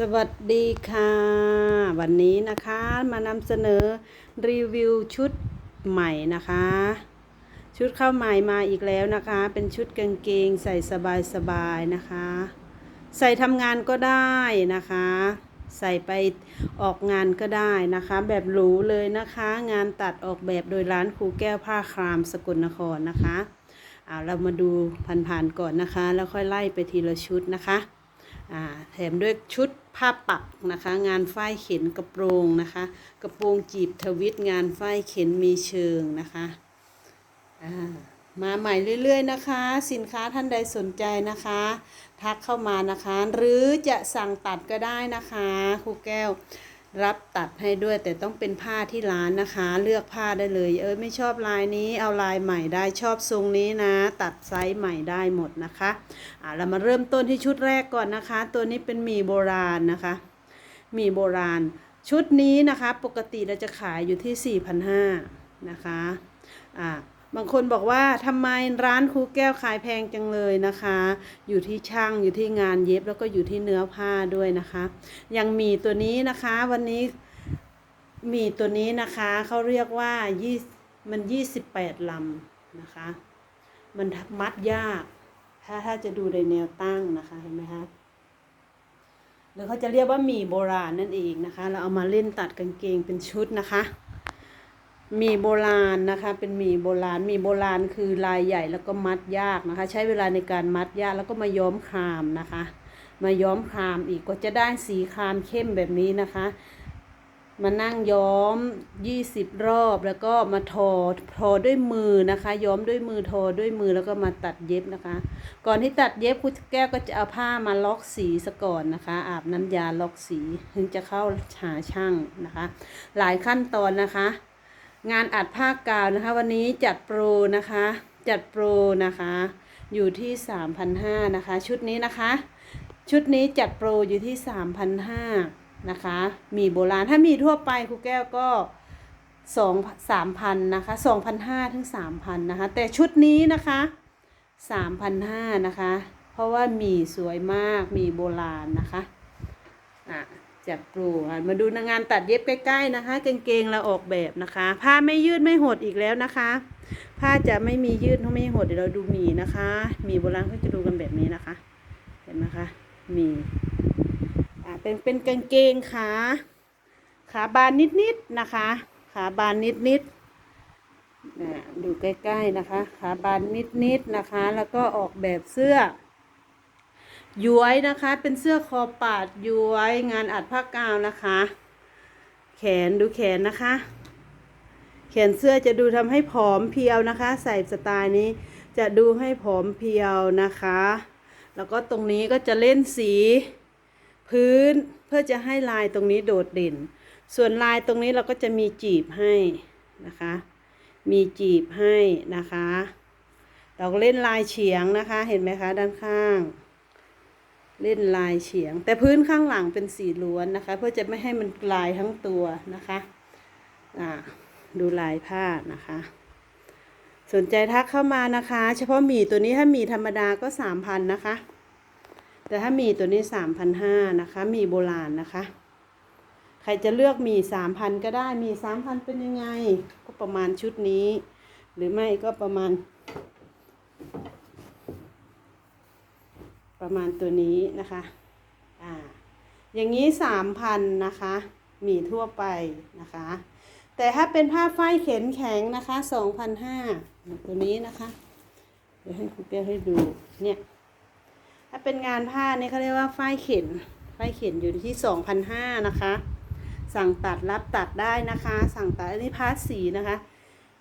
สวัสดีค่ะ วันนี้นะคะมานำเสนอรีวิวชุดใหม่นะคะ ชุดเข้าใหม่มาอีกแล้วนะคะ เป็นชุดกางเกงใส่สบายๆนะคะ ใส่ทำงานก็ได้นะคะ ใส่ไปออกงานก็ได้นะคะ แบบหรูเลยนะคะ งานตัดออกแบบโดยร้านครูแก้วผ้าครามสกลนครนะคะเอาเรามาดูผ่านๆก่อนนะคะ แล้วค่อยไล่ไปทีละชุดนะคะ แถมด้วยชุดผ้าปักนะคะ งานฝ้ายเข็นกระโปรงนะคะ กระโปรงจีบทวิตงานฝ้ายเข็นมีเชิงนะคะามาใหม่เรื่อยๆนะคะ สินค้าท่านใดสนใจนะคะ ทักเข้ามานะคะ หรือจะสั่งตัดก็ได้นะคะครูแก้ว รับตัดให้ด้วยแต่ต้องเป็นผ้าที่ร้านนะคะ เลือกผ้าได้เลย เออไม่ชอบลายนี้เอาลายใหม่ได้ชอบทรงนี้นะ ตัดไซส์ใหม่ได้หมดนะคะอ่าเรามาเริ่มต้นที่ชุดแรกก่อนนะคะ ตัวนี้เป็นหมี่โบราณนะคะหมี่โบราณ ชุดนี้นะคะ ปกติเราจะขายอยู่ที่ 4,500นะคะอ่า บางคนบอกว่าทำไมร้านครูแก้วขายแพงจังเลยนะคะ อยู่ที่ช่างอยู่ที่งานเย็บแล้วก็อยู่ที่เนื้อผ้าด้วยนะคะ ยังมีตัวนี้นะคะวันนี้มีตัวนี้นะคะเขาเรียกว่ายี่มัน28ลำนะคะ มันมัดยาก ถ้าถ้าจะดูในแนวตั้งนะคะเห็นไหมคะหรือเขาจะเรียกว่าหมี่โบราณนั่นเองนะคะ เราเอามาเล่นตัดกางเกงเป็นชุดนะคะ มีโบราณนะคะ เป็นหมี่โบราณหมี่โบราณคือลายใหญ่แล้วก็มัดยากนะคะ ใช้เวลาในการมัดยากแล้วก็มาย้อมครามนะคะ มาย้อมครามอีกก็จะได้สีครามเข้มแบบนี้นะคะ มานั่งย้อม 20 รอบแล้วก็มาทอทอด้วยมือนะคะ ย้อมด้วยมือทอด้วยมือแล้วก็มาตัดเย็บนะคะ ก่อนที่ตัดเย็บคุณแก้วก็จะเอาผ้ามาล็อกสีซะก่อนนะคะ อาบน้ำยาล็อกสีถึงจะเข้าหาช่างนะคะ หลายขั้นตอนนะคะ งานอัดผ้ากาวนะคะ วันนี้จัดโปรนะคะ จัดโปรนะคะ อยู่ที่3,500นะคะ ชุดนี้นะคะ ชุดนี้จัดโปรอยู่ที่3,500นะคะ มีโบราณถ้ามีทั่วไปครูแก้วก็สองสามพันนะคะสองพันห้าถึงสามพันนะคะ แต่ชุดนี้นะคะสามพันห้านะคะ เพราะว่ามีสวยมากมีโบราณนะคะอะ จัดโปรอะมาดูงานตัดเย็บใกล้ ๆนะคะกางเกงเราออกแบบนะคะ ผ้าไม่ยืดไม่หดอีกแล้วนะคะ ผ้าจะไม่มียืดไม่หดเดี๋ยวเราดูหมีนะคะหมีโบราณเขาจะดูกันแบบนี้นะคะ เห็นไหมคะหมีอ่าเป็นเป็นกางเกงขาขาบานนิดๆนะคะ ขาบานนิดๆอ่าดูใกล้ๆนะคะ ขาบานนิดๆนะคะ แล้วก็ออกแบบเสื้อ ย้วยนะคะ เป็นเสื้อคอปาดย้วยงานอัดผ้ากาวนะคะ แขนดูแขนนะคะ แขนเสื้อจะดูทำให้ผอมเพรียวนะคะ ใส่สไตล์นี้จะดูให้ผอมเพรียวนะคะ แล้วก็ตรงนี้ก็จะเล่นสี พื้นเพื่อจะให้ลายตรงนี้โดดเด่น ส่วนลายตรงนี้เราก็จะมีจีบให้นะคะ มีจีบให้นะคะ เราก็เล่นลายเฉียงนะคะ เห็นไหมคะด้านข้าง เล่นลายเฉียง แต่พื้นข้างหลังเป็นสีล้วนนะคะ เพื่อจะไม่ให้มันลายทั้งตัวนะคะอ่าดูลายผ้านะคะ สนใจทักเข้ามานะคะ เฉพาะหมี่ตัวนี้ถ้าหมี่ธรรมดาก็สามพันนะคะ แต่ถ้าหมี่ตัวนี้สามพันห้านะคะหมี่โบราณนะคะ ใครจะเลือกหมี่สามพันก็ได้หมี่สามพันเป็นยังไง ก็ประมาณชุดนี้ หรือไม่ก็ประมาณ ประมาณตัวนี้นะคะอ่าอย่างนี้สามพันนะคะมีทั่วไปนะคะ แต่ถ้าเป็นผ้าฝ้ายเข็นแข็งนะคะสองพันห้าตัวนี้นะคะเดี๋ยวให้คุณเปียให้ดูเนี่ยถ้าเป็นงานผ้านี่เขาเรียกว่าฝ้ายเข็นฝ้ายเข็นอยู่ที่สองพันห้านะคะ สั่งตัดรับตัดได้นะคะ สั่งตัดอันนี้ผ้าสีนะคะ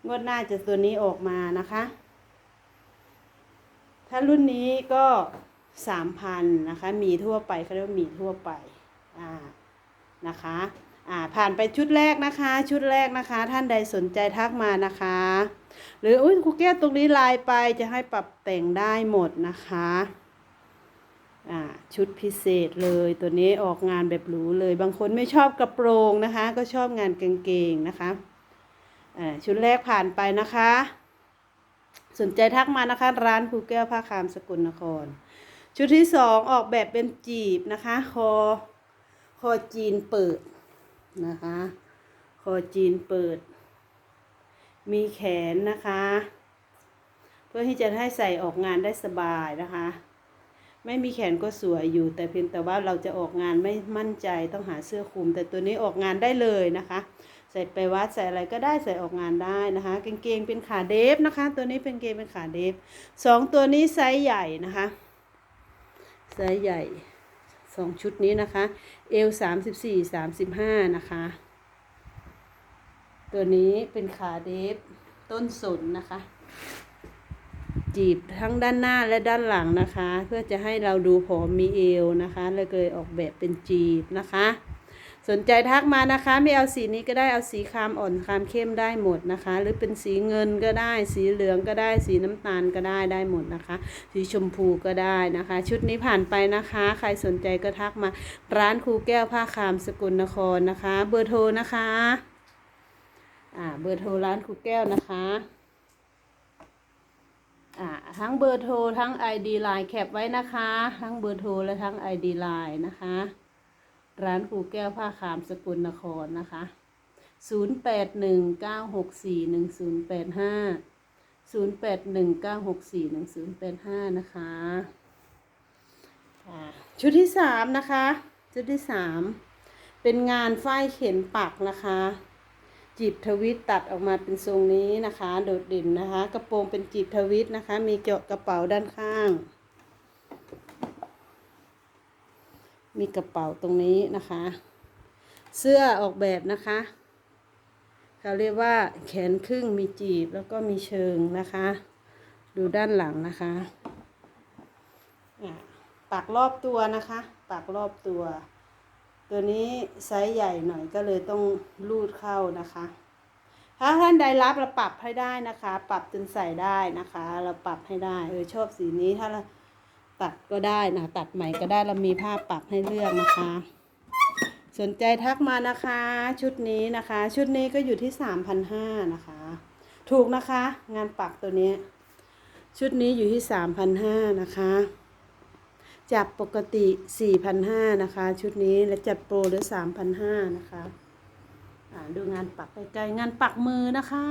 งวดหน้าจะตัวนี้ออกมานะคะ ถ้ารุ่นนี้ก็ สามพันนะคะ มีทั่วไปเขาเรียกว่ามีทั่วไปอ่านะคะอ่าผ่านไปชุดแรกนะคะ ชุดแรกนะคะ ท่านใดสนใจทักมานะคะ หรืออุ้ยครูแก้วตรงนี้ลายไปจะให้ปรับแต่งได้หมดนะคะอ่าชุดพิเศษเลยตัวนี้ออกงานแบบหรูเลย บางคนไม่ชอบกระโปรงนะคะ ก็ชอบงานกางเกงนะคะอ่าชุดแรกผ่านไปนะคะ สนใจทักมานะคะ ร้านครูแก้วผ้าคามสกลนคร ชุดที่สองออกแบบเป็นจีบนะคะ คอ คอจีนเปิดนะคะ คอจีนเปิด มีแขนนะคะ เพื่อที่จะให้ใส่ออกงานได้สบายนะคะ ไม่มีแขนก็สวยอยู่ แต่เพียงแต่ว่าเราจะออกงานไม่มั่นใจต้องหาเสื้อคลุม แต่ตัวนี้ออกงานได้เลยนะคะ ใส่ไปวัดใส่อะไรก็ได้ใส่ออกงานได้นะคะกางเกงเป็นขาเดฟนะคะ ตัวนี้เป็นเกงเป็นขาเดฟสองตัวนี้ไซส์ใหญ่นะคะ ไซส์ใหญ่สองชุดนี้นะคะเอลสามสิบสี่สามสิบห้านะคะ ตัวนี้เป็นขาเดฟต้นสนนะคะ จีบทั้งด้านหน้าและด้านหลังนะคะ เพื่อจะให้เราดูผอมมีเอวนะคะเลยเลยออกแบบเป็นจีบนะคะ สนใจทักมานะคะ ไม่เอาสีนี้ก็ได้เอาสีครามอ่อนครามเข้มได้หมดนะคะ หรือเป็นสีเงินก็ได้ สีเหลืองก็ได้ สีน้ำตาลก็ได้ได้หมดนะคะ สีชมพูก็ได้นะคะ ชุดนี้ผ่านไปนะคะ ใครสนใจก็ทักมา ร้านครูแก้วผ้าคามสกลนครนะคะ เบอร์โทรนะคะอ่าเบอร์โทรร้านครูแก้วนะคะอ่าทั้งเบอร์โทรทั้ง ID Line แคปไว้นะคะ ทั้งเบอร์โทรและทั้ง ID Line นะคะ ร้านครูแก้วผ้าขามสกุลนครนะคะ 0819641085 0819641085 นะคะชุดที่สามนะคะ ชุดที่สามเป็นงานฝ้ายเข็นปักนะคะ จีบทวิตตัดออกมาเป็นทรงนี้นะคะ โดดเด่นนะคะ กระโปรงเป็นจีบทวิตนะคะ มีเจาะกระเป๋าด้านข้าง มีกระเป๋าตรงนี้นะคะ เสื้อออกแบบนะคะเขาเรียกว่าแขนครึ่งมีจีบแล้วก็มีเชิงนะคะ ดูด้านหลังนะคะปักรอบตัวนะคะ ปักรอบตัว ตัวนี้ไซส์ใหญ่หน่อยก็เลยต้องรูดเข้านะคะ ถ้าท่านใดรับเราปรับให้ได้นะคะ ปรับจนใส่ได้นะคะ เราปรับให้ได้เออชอบสีนี้ถ้าเรา ตัดก็ได้นะตัดใหม่ก็ได้เรามีผ้าปรับให้เลือกนะคะ สนใจทักมานะคะ ชุดนี้นะคะ ชุดนี้ก็อยู่ที่สามพันห้านะคะ ถูกนะคะ งานปักตัวนี้ ชุดนี้อยู่ที่สามพันห้านะคะจากปกติ 4,500 นะคะ ชุดนี้และจัดโปรเหลือ 3,500 นะคะดูงานปักใกล้ๆงานปักมือนะคะ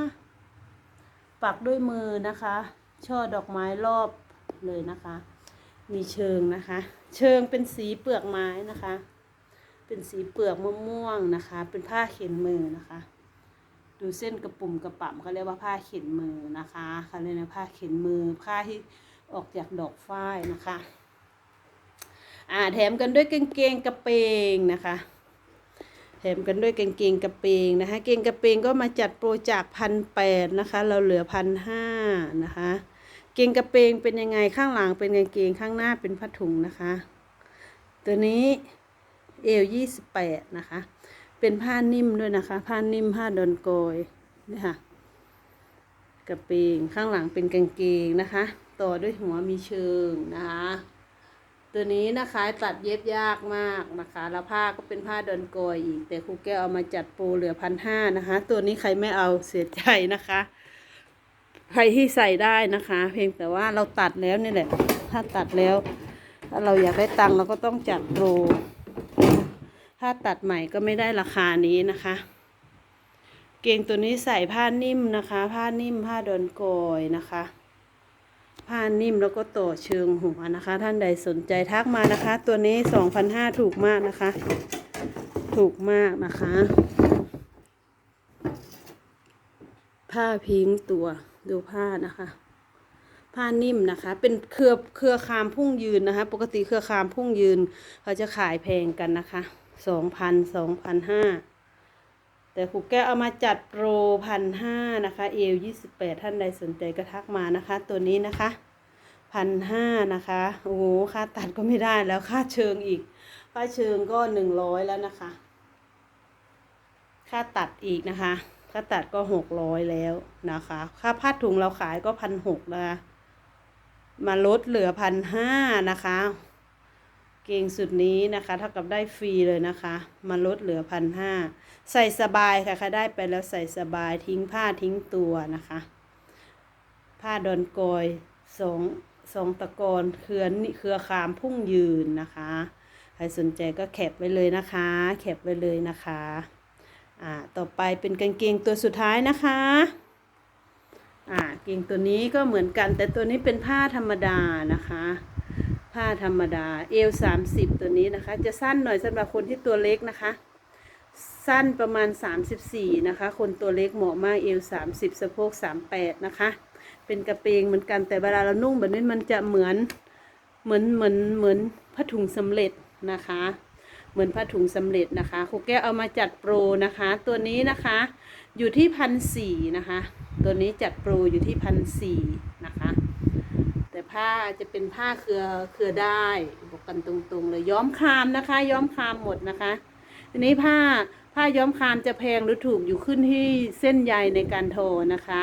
ปักด้วยมือนะคะ ช่อดอกไม้รอบเลยนะคะ มีเชิงนะคะ เชิงเป็นสีเปลือกไม้นะคะ เป็นสีเปลือกมะม่วงนะคะ เป็นผ้าเข็นมือนะคะ ดูเส้นกระปุ่มกระปั่มเขาเรียกว่าผ้าเข็นมือนะคะเขาเรียกว่าผ้าเข็นมือผ้าที่ออกจากดอกฝ้ายนะคะอ่าแถมกันด้วยกางเกงกระเปงนะคะแถมกันด้วยกางเกงกระเปงนะคะ เกงกระเปงก็มาจัดโปรจากพันแปดนะคะ เราเหลือพันห้านะคะ กงกระเปงเป็นยังไงข้างหลังเป็นกางเกงข้างหน้าเป็นผ้าถุงนะคะ ตัวนี้เอวยี่สิบแปดนะคะ เป็นผ้านิ่มด้วยนะคะ ผ้านิ่มผ้าดอนโกยนี่ค่ะกระเปงข้างหลังเป็นกางเกงนะคะ ต่อด้วยหัวมีเชิงนะคะตัวนี้นะคะตัดเย็บยากมากนะคะ แล้วผ้าก็เป็นผ้าดอนโกยอีก แต่ครูแก้วเอามาจัดโปรเหลือพันห้านะคะ ตัวนี้ใครไม่เอาเสียใจนะคะ ใครที่ใส่ได้นะคะ เพียงแต่ว่าเราตัดแล้วนี่แหละ ถ้าตัดแล้ว ถ้าเราอยากได้ตังค์เราก็ต้องจัดโปรถ้าตัดใหม่ก็ไม่ได้ราคานี้นะคะ เกงตัวนี้ใส่ผ้านิ่มนะคะ ผ้านิ่มผ้าดอนโกยนะคะ ผ้านิ่มแล้วก็ต่อเชิงหัวนะคะ ท่านใดสนใจทักมานะคะ ตัวนี้สองพันห้าถูกมากนะคะ ถูกมากนะคะ ผ้าพิงตัว ดูผ้านะคะ ผ้านิ่มนะคะ เป็นเครือเครือคามพุ่งยืนนะคะ ปกติเครือคามพุ่งยืน เขาจะขายแพงกันนะคะสองพันสองพันห้าแต่ครูแก้วเอามาจัดโปรพันห้านะคะเอวยี่สิบแปดท่านใดสนใจก็ทักมานะคะ ตัวนี้นะคะพันห้านะคะ โอ้โหค่าตัดก็ไม่ได้แล้วค่าเชิงอีก ค่าเชิงก็หนึ่งร้อยแล้วนะคะ ค่าตัดอีกนะคะ ค่าตัดก็หกร้อยแล้วนะคะ ค่าผ้าถุงเราขายก็พันหกนะคะ มาลดเหลือพันห้านะคะ เก่งสุดนี้นะคะ เท่ากับได้ฟรีเลยนะคะ มาลดเหลือพันห้าใส่สบายค่ะใครได้ไปแล้วใส่สบายทิ้งผ้าทิ้งตัวนะคะ ผ้าดอนโกยสองสองตะกอนเครือนเครือคามพุ่งยืนนะคะ ใครสนใจก็แคปไว้เลยนะคะ แคปไว้เลยนะคะ อ่าต่อไปเป็นกางเกงตัวสุดท้ายนะคะอ่าเกงตัวนี้ก็เหมือนกัน แต่ตัวนี้เป็นผ้าธรรมดานะคะ ผ้าธรรมดาเอว30ตัวนี้นะคะ จะสั้นหน่อยสำหรับคนที่ตัวเล็กนะคะ สั้นประมาณ34นะคะ คนตัวเล็กเหมาะมากเอว30สะโพก38นะคะ เป็นกระเปงเหมือนกันแต่เวลาเรานุ่งแบบนี้มันจะเหมือนเหมือนเหมือนเหมือนผ้าถุงสำเร็จนะคะ เหมือนผ้าถุงสำเร็จนะคะครูแก้วเอามาจัดโปรนะคะ ตัวนี้นะคะอยู่ที่พันสี่นะคะ ตัวนี้จัดโปรอยู่ที่พันสี่นะคะ แต่ผ้าจะเป็นผ้าเครือเครือได้บอกกันตรงๆเลยย้อมคามนะคะ ย้อมคามหมดนะคะ ทีนี้ผ้า ผ้าย้อมคามจะแพงหรือถูกอยู่ขึ้นที่เส้นใยในการโทรนะคะ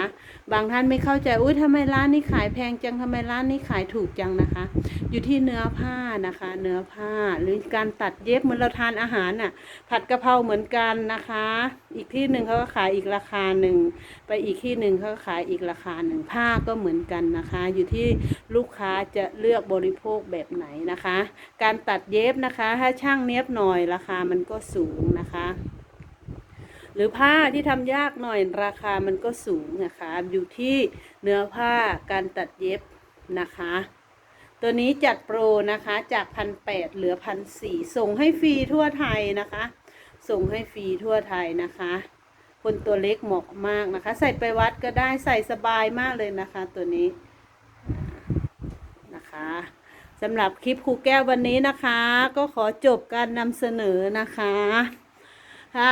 บางท่านไม่เข้าใจอุ้ยทำไมร้านนี้ขายแพงจังทำไมร้านนี้ขายถูกจังนะคะ อยู่ที่เนื้อผ้านะคะ เนื้อผ้าหรือการตัดเย็บเหมือนเราทานอาหารน่ะ ผัดกะเพราเหมือนกันนะคะ อีกที่หนึ่งเขาก็ขายอีกราคาหนึ่งไปอีกที่หนึ่งเขาก็ขายอีกราคาหนึ่งผ้าก็เหมือนกันนะคะ อยู่ที่ลูกค้าจะเลือกบริโภคแบบไหนนะคะ การตัดเย็บนะคะ ถ้าช่างเนี้ยบหน่อยราคามันก็สูงนะคะ หรือผ้าที่ทำยากหน่อยราคามันก็สูงนะคะ อยู่ที่เนื้อผ้าการตัดเย็บนะคะ ตัวนี้จัดโปรนะคะจากพันแปดเหลือพันสี่ส่งให้ฟรีทั่วไทยนะคะ ส่งให้ฟรีทั่วไทยนะคะ คนตัวเล็กเหมาะมากนะคะ ใส่ไปวัดก็ได้ใส่สบายมากเลยนะคะตัวนี้นะคะสำหรับคลิปครูแก้ววันนี้นะคะ ก็ขอจบการนำเสนอนะคะถ้า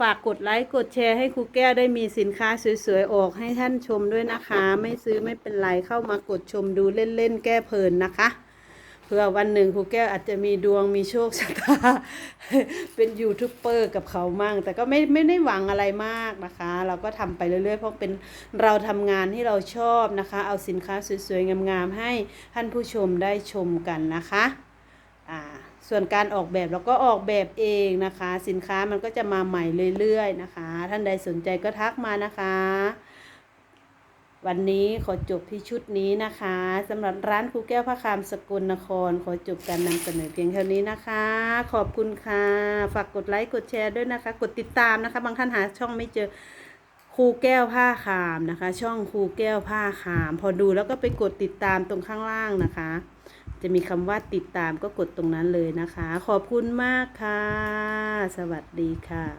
ฝากกดไลค์กดแชร์ให้ครูแก้วได้มีสินค้าสวยๆออกให้ท่านชมด้วยนะคะ ไม่ซื้อไม่เป็นไรเข้ามากดชมดูเล่นๆแก้เพลินนะคะเพื่อวันหนึ่งครูแก้วอาจจะมีดวงมีโชคชะตาเป็นยูทูบเบอร์กับเขามั่งแต่ก็ไม่ไม่ได้หวังอะไรมากนะคะ เราก็ทำไปเรื่อยๆ เพราะเป็นเราทำงานที่เราชอบนะคะ เอาสินค้าสวยๆงามๆให้ท่านผู้ชมได้ชมกันนะคะอ่า ส่วนการออกแบบเราก็ออกแบบเองนะคะ สินค้ามันก็จะมาใหม่เรื่อยๆนะคะ ท่านใดสนใจก็ทักมานะคะ วันนี้ขอจบที่ชุดนี้นะคะสำหรับร้านครูแก้วพระคามสกลนคร ขอจบการนำเสนอเพียงเท่านี้นะคะ ขอบคุณค่ะ ฝากกดไลค์กดแชร์ด้วยนะคะ กดติดตามนะคะ บางท่านหาช่องไม่เจอครูแก้วผ้าขามนะคะ ช่องครูแก้วผ้าขาม พอดูแล้วก็ไปกดติดตามตรงข้างล่างนะคะ จะมีคำว่าติดตามก็กดตรงนั้นเลยนะคะ ขอบคุณมากค่ะ สวัสดีค่ะ